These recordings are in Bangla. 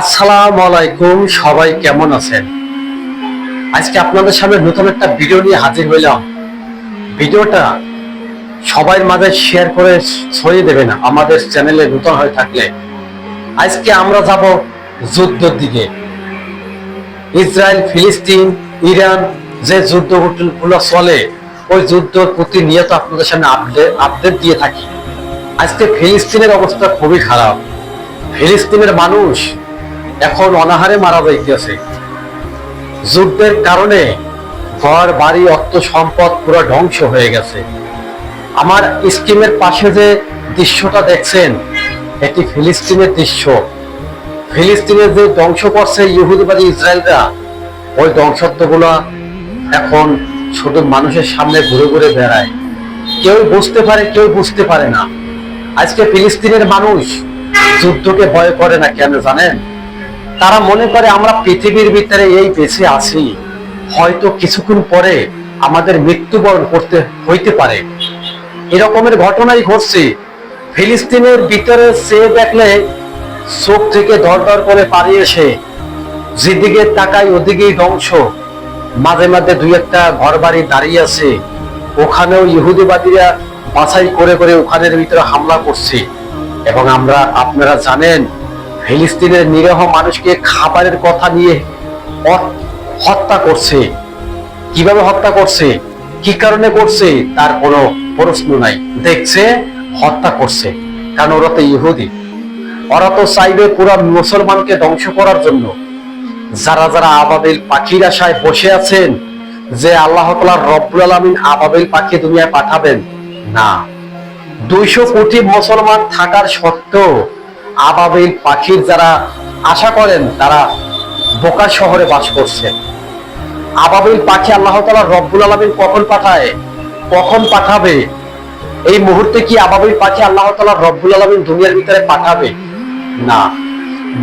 আসসালামু আলাইকুম, সবাই কেমন আছেন? আজকে আপনাদের সামনে নতুন একটা ভিডিও নিয়ে হাজির হইলাম। ভিডিওটা সবার মাঝে শেয়ার করে ছড়িয়ে দেবেন আমাদের চ্যানেলে নতুন হয়ে থাকলে। আজকে আমরা যাব যুদ্ধের দিকে। ইসরায়েল, ফিলিস্তিন, ইরান যে যুদ্ধগুলো চলে, ওই যুদ্ধ প্রতিনিয়ত আপনাদের সামনে আপডেট আপডেট দিয়ে থাকি। আজকে ফিলিস্তিনের অবস্থা খুবই খারাপ। ফিলিস্তিনের মানুষ এখন অনাহারে মারা যাইতেছে। যুদ্ধের কারণে ঘর, বাড়ি, অর্থ, সম্পদ পুরো ধ্বংস হয়ে গেছে। আমার স্কিমের পাশে যে দৃশ্যটা দেখছেন, এটি ফিলিস্তিনের দৃশ্য। ফিলিস্তিনের যে ধ্বংস করছে ইহুদিবাদী ইসরায়েলরা, ওই ধ্বংসত্বগুলো এখন শুধু মানুষের সামনে ঘুরে ঘুরে বেড়ায়। কেউ বুঝতে পারে, কেউ বুঝতে পারে না। আজকে ফিলিস্তিনের মানুষ যুদ্ধকে ভয় করে না কেন জানেন? তারা মনে করে আমরা পৃথিবীর ভিতরে এই বেঁচে আছি। হয়তো কিছুক্ষণ পরে আমাদের মৃত্যুবরণ করতে হইতে পারে। এরকমের ঘটনাই ঘটছে। ফিলিস্তিনের ভিতরে সে দেখলে চোখ থেকে ধর করে পালিয়ে এসে যেদিকে তাকায় ওদিকেই ধ্বংস। মাঝে মাঝে দুই একটা ঘর বাড়ি দাঁড়িয়ে আছে। ওখানেও ইহুদিবাদীরা বাছাই করে করে ওখানের ভিতরে হামলা করছে। এবং আমরা আপনারা জানেন ফিলিস্তিনের নিরীহ মানুষকে খাবারের কথা নিয়ে হত্যা করছে। কীভাবে হত্যা করছে? কি কারণে করছে? তার কোনো প্রশ্ন নাই। দেখছে, হত্যা করছে। কারণ ওরা তো ইহুদি। ওরা তো চাইবে পুরো মুসলমানকে ধ্বংস করার জন্য। যারা যারা আবাবিল পাখির আশায় বসে আছেন, যে আল্লাহ তাআলা রব্বুল আলামিন আবাবিল পাখি দুনিয়ায় পাঠাবেন, না। দুইশো কোটি মুসলমান থাকার সত্ত্বেও আবাবিল পাখির যারা আশা করেন তারা বোকা শহরে বাস করছে। আবাবিল পাখি আল্লাহ তাআলা রব্বুল আলামিন কখন পাঠায়? কখন পাঠাবে? এই মুহূর্তে কি আবাবিল পাখি আল্লাহ তাআলা রব্বুল আলামিন দুনিয়ার ভিতরে পাঠাবে? না।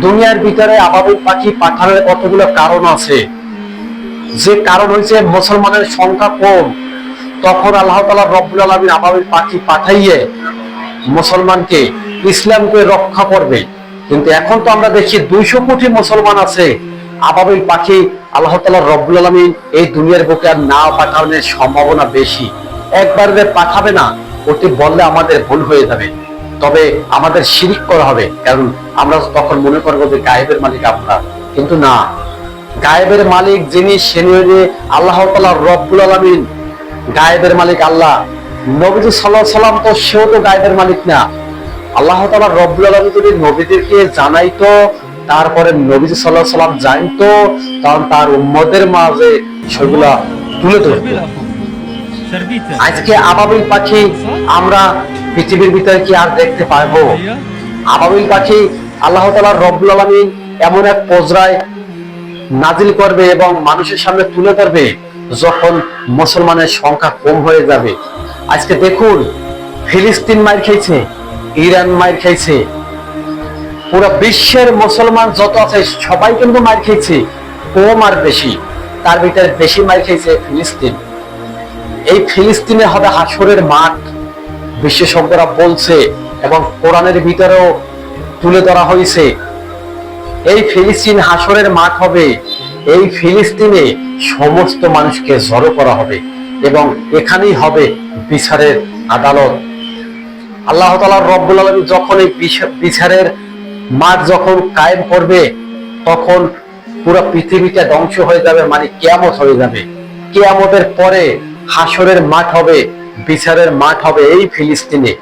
দুনিয়ার ভিতরে আবাবিল পাখি পাঠানোর কতগুলো কারণ আছে? যে কারণ হয়েছে মুসলমানের সংখ্যা কম। তখন আল্লাহ তালা রব্বুল আলমী আবাবিল পাখি পাঠাইয়ে মুসলমানকে ইসলামকে রক্ষা করবে। কিন্তু এখন তো আমরা দেখছি দুইশো কোটি মুসলমান আছে। আবাবিল পাখি আল্লাহ তালা রব্বুল আলমিন এই দুনিয়ার বুকে আর না পাঠানোর সম্ভাবনা বেশি। একবার পাঠাবে না, ওটি বললে আমাদের ভুল হয়ে যাবে। তবে আমাদের শিরিক করা হবে, কারণ আমরা তখন মনে করব যে গায়েবের মালিক আমরা কিন্তু না, গায়েবের মালিক যিনি, সে নিয়ে আল্লাহ তালা রব্বুল আলমিন গায়েবের মালিক আল্লাহ। নবীজি সাল্লাহ সাল্লাম তো সেও তো গায়েবের মালিক না। আল্লাহ তালা রব্বুল আলমী যদি নবীদেরকে জানাইতো, তারপরে নবীজি সাল্লাহ সাল্লাম জানতো তখন তার উম্মদের মাঝে সেগুলা তুলে Servite. আজকে আবাবিল পাখি আমরা পৃথিবীর ভিতরে কি আর দেখতে পারব আবাবিল পাখি আল্লাহ তালা রব্বুল আলমিন এমন এক পজরায় নাজিল করবে এবং মানুষের সামনে তুলে ধরবে, যখন মুসলমানের সংখ্যা কম হয়ে যাবে। আজকে দেখুন, ফিলিস্তিন মার খেয়েছে। ইরান মার খেয়েছে পুরো বিশ্বের মুসলমান যত আছে, সবাই কিন্তু মার খেয়েছে কম আর বেশি। তার ভিতরে বেশি মার খেয়েছে ফিলিস্তিন। এই ফিলিস্তিনে হবে হাসরের মাঠ। বিশেষজ্ঞরা বলছে এবং কোরআনের ভিতরেও তুলে ধরা হয়েছে। এই ফিলিস্তিন হাসরের মাঠ হবে। এই ফিলিস্তিনে সমস্ত মানুষকে জড়ো করা হবে এবং এখানেই হবে বিচারের আদালত। আল্লাহ তালা রব্বুল আলমী যখন এই বিচা- বিচারের মাঠ যখন কায়েম করবে, তখন পুরো পৃথিবীটা ধ্বংস হয়ে যাবে মানে কেয়ামত হয়ে যাবে। কেয়ামতের পরে হাসরের মাঠ হবে, বিচারের মাঠ হবে এই ফিলিস্তিনে।